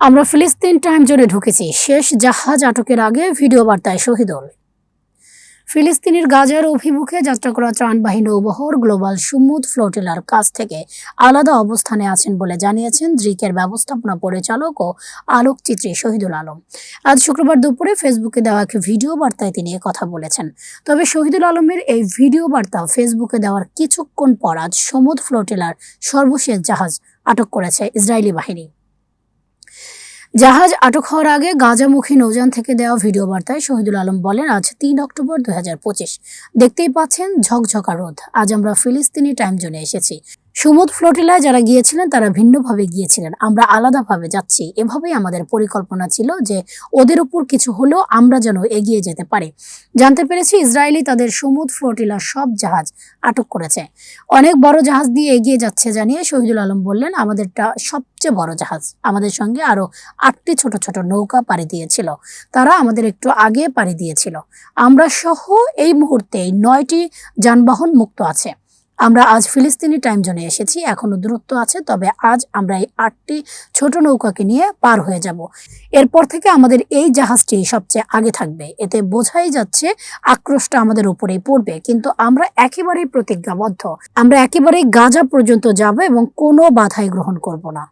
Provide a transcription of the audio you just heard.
আমরা ফিলিস্তিন টাইম জোনে ঢুকেছি। শেষ জাহাজ আটকের আগে ভিডিও বার্তায় শহীদুল ফিলিস্তিনের গাজার অভিমুখে যাত্রা করা ত্রাণবাহী নৌবহর গ্লোবাল সুমুদ ফ্লোটিলার কাছ থেকে আলাদা অবস্থানে আছেন বলে জানিয়েছেন দ্রিকের ব্যবস্থাপনা পরিচালক ও আলোকচিত্রী শহীদুল আলম। আজ শুক্রবার দুপুরে ফেসবুকে দেওয়া এক ভিডিও বার্তায় তিনি কথা বলেছেন। তবে শহীদুল আলমের এই ভিডিও বার্তা ফেসবুকে দেওয়ার কিছুক্ষণ পর আজ সমুদ ফ্লোটিলার সর্বশেষ জাহাজ আটক করেছে ইসরায়েলি বাহিনী। জাহাজ আটক হওয়ার আগে গাঁজামুখী নৌযান থেকে দেওয়া ভিডিও বার্তায় শহীদুল আলম বলেন, আজ তিন অক্টোবর দুই হাজার পঁচিশ। দেখতেই পাচ্ছেন ঝকঝকা রোদ। আজ আমরা ফিলিস্তিনি টাইম জোনে এসেছি। সমুদ্র ফ্লোটিলায় যারা গিয়েছিলেন, তারা ভিন্নভাবে গিয়েছিলেন। আমরা আলাদাভাবে যাচ্ছি। এভাবেই আমাদের পরিকল্পনা ছিল যে, ওদের উপর কিছু হলেও আমরা যেন এগিয়ে যেতে পারি। জানতে পেরেছি ইসরায়েলি তাদের সমুদ্র ফ্লোটিলার সব জাহাজ আটক করেছে। অনেক বড় জাহাজ দিয়ে এগিয়ে যাচ্ছে জানিয়ে শহীদুল আলম বললেন, আমাদেরটা সবচেয়ে বড় জাহাজ। আমাদের সঙ্গে আরও আটটি ছোট ছোট নৌকা পাড়ি দিয়েছিল। তারা আমাদের একটু আগে পাড়ি দিয়েছিল। আমরা সহ এই মুহূর্তে নয়টি যানবাহন মুক্ত আছে। আমরা আজ ফিলিস্তিনি টাইম জোনে এসেছি, এখনও দূরত্ব আছে, তবে আজ আমরা এই আটটি ছোট নৌকাকে নিয়ে পার হয়ে যাব। এরপর থেকে আমাদের এই জাহাজটি সবচেয়ে আগে থাকবে। এতে বোঝাই যাচ্ছে আক্রোশটা আমাদের উপরেই পড়বে, কিন্তু আমরা একেবারেই প্রতিজ্ঞাবদ্ধ। আমরা একেবারেই গাজা পর্যন্ত যাব এবং কোনো বাধাই গ্রহণ করব না।